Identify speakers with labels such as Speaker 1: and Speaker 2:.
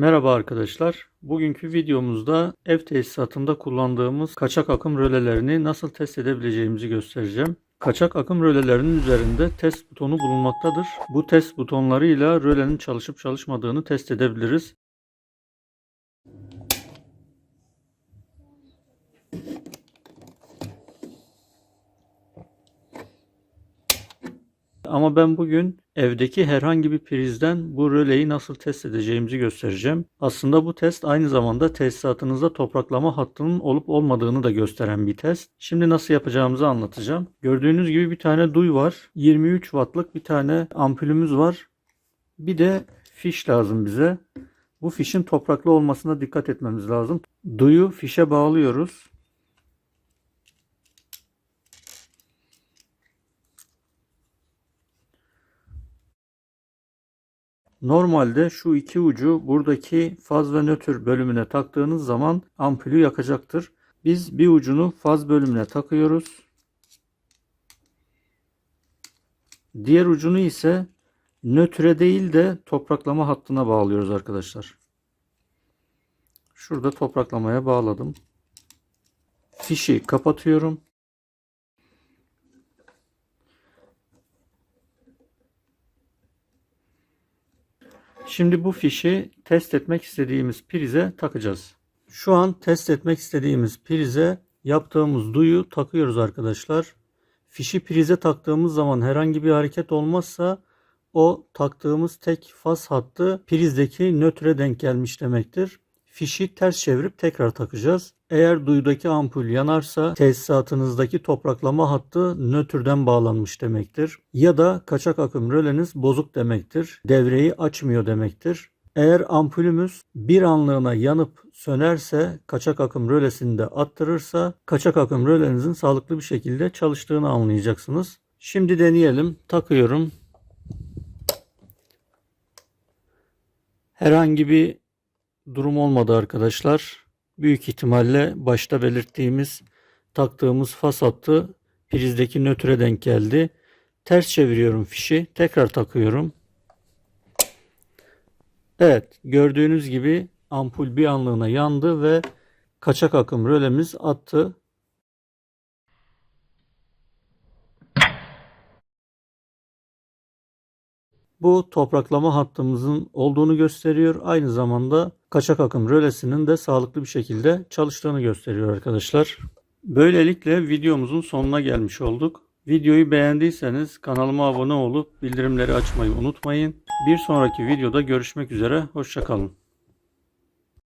Speaker 1: Merhaba arkadaşlar. Bugünkü videomuzda ev tesisatında kullandığımız kaçak akım rölelerini nasıl test edebileceğimizi göstereceğim. Kaçak akım rölelerinin üzerinde test butonu bulunmaktadır. Bu test butonlarıyla rölenin çalışıp çalışmadığını test edebiliriz. Ama ben bugün evdeki herhangi bir prizden bu röleyi nasıl test edeceğimizi göstereceğim. Aslında bu test aynı zamanda tesisatınızda topraklama hattının olup olmadığını da gösteren bir test. Şimdi nasıl yapacağımızı anlatacağım. Gördüğünüz gibi bir tane duy var. 23 wattlık bir tane ampulümüz var. Bir de fiş lazım bize. Bu fişin topraklı olmasına dikkat etmemiz lazım. Duyu fişe bağlıyoruz. Normalde şu iki ucu buradaki faz ve nötr bölümüne taktığınız zaman ampulü yakacaktır. Biz bir ucunu faz bölümüne takıyoruz. Diğer ucunu ise nötre değil de topraklama hattına bağlıyoruz arkadaşlar. Şurada topraklamaya bağladım. Fişi kapatıyorum. Şimdi bu fişi test etmek istediğimiz prize takacağız. Şu an test etmek istediğimiz prize yaptığımız duyu takıyoruz arkadaşlar. Fişi prize taktığımız zaman herhangi bir hareket olmazsa o taktığımız tek faz hattı prizdeki nötre denk gelmiş demektir. Fişi ters çevirip tekrar takacağız. Eğer duydaki ampul yanarsa tesisatınızdaki topraklama hattı nötrden bağlanmış demektir. Ya da kaçak akım röleniz bozuk demektir. Devreyi açmıyor demektir. Eğer ampulümüz bir anlığına yanıp sönerse kaçak akım rölesini de attırırsa kaçak akım rölenizin sağlıklı bir şekilde çalıştığını anlayacaksınız. Şimdi deneyelim. Takıyorum. Herhangi bir durum olmadı arkadaşlar. Büyük ihtimalle başta belirttiğimiz taktığımız faz hattı prizdeki nötre denk geldi. Ters çeviriyorum fişi. Tekrar takıyorum. Evet gördüğünüz gibi ampul bir anlığına yandı ve kaçak akım rölemiz attı. Bu topraklama hattımızın olduğunu gösteriyor. Aynı zamanda kaçak akım rölesinin de sağlıklı bir şekilde çalıştığını gösteriyor arkadaşlar. Böylelikle videomuzun sonuna gelmiş olduk. Videoyu beğendiyseniz kanalıma abone olup bildirimleri açmayı unutmayın. Bir sonraki videoda görüşmek üzere. Hoşçakalın.